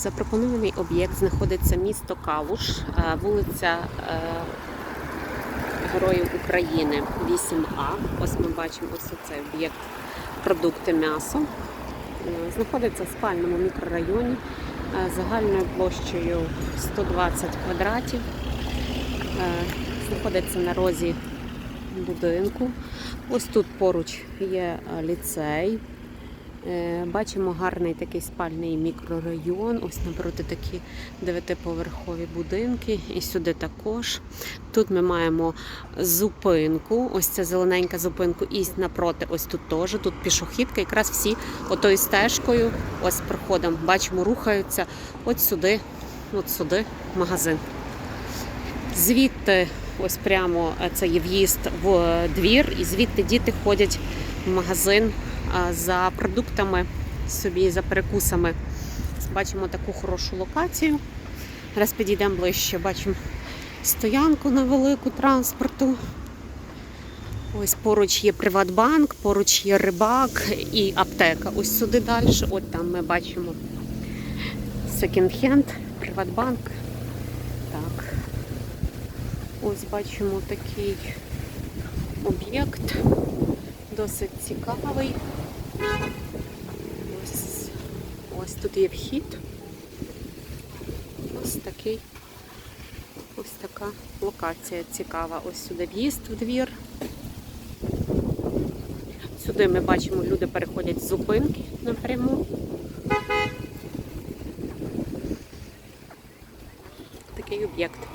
Запропонований об'єкт знаходиться місто Калуш, е, вулиця е, Героїв України 8А. Ось ми бачимо ось цей об'єкт продукти м'ясо. Е, Знаходиться в спальному мікрорайоні загальною площею 120 квадратів. Знаходиться на розі будинку. Ось тут поруч є ліцей. Е, Бачимо гарний такий спальний мікрорайон. Ось напроти такі дев'ятиповерхові будинки. І сюди також. Тут ми маємо зупинку. Ось ця зелененька зупинку. І напроти, ось тут теж. Тут пішохідка. Якраз всі отою стежкою, ось проходом, бачимо, рухаються. От сюди, от сюди магазин. Звідти, ось прямо е, це є в'їзд в двір, і звідти діти ходять в магазин за продуктами собі, за перекусами. Бачимо таку хорошу локацію. Зараз підійдемо ближче. Бачимо стоянку на велику транспорту. Ось поруч є Приватбанк, поруч є рибак і аптека. Ось сюди далі. От там ми бачимо секонд-хенд, Приватбанк. Так. Ось бачимо такий об'єкт, досить цікавий. Ось, ось тут є вхід. Ось такий, ось така локація цікава. Ось сюди в'їзд в двір. Сюди ми бачимо, люди переходять з зупинки напряму. Такий об'єкт.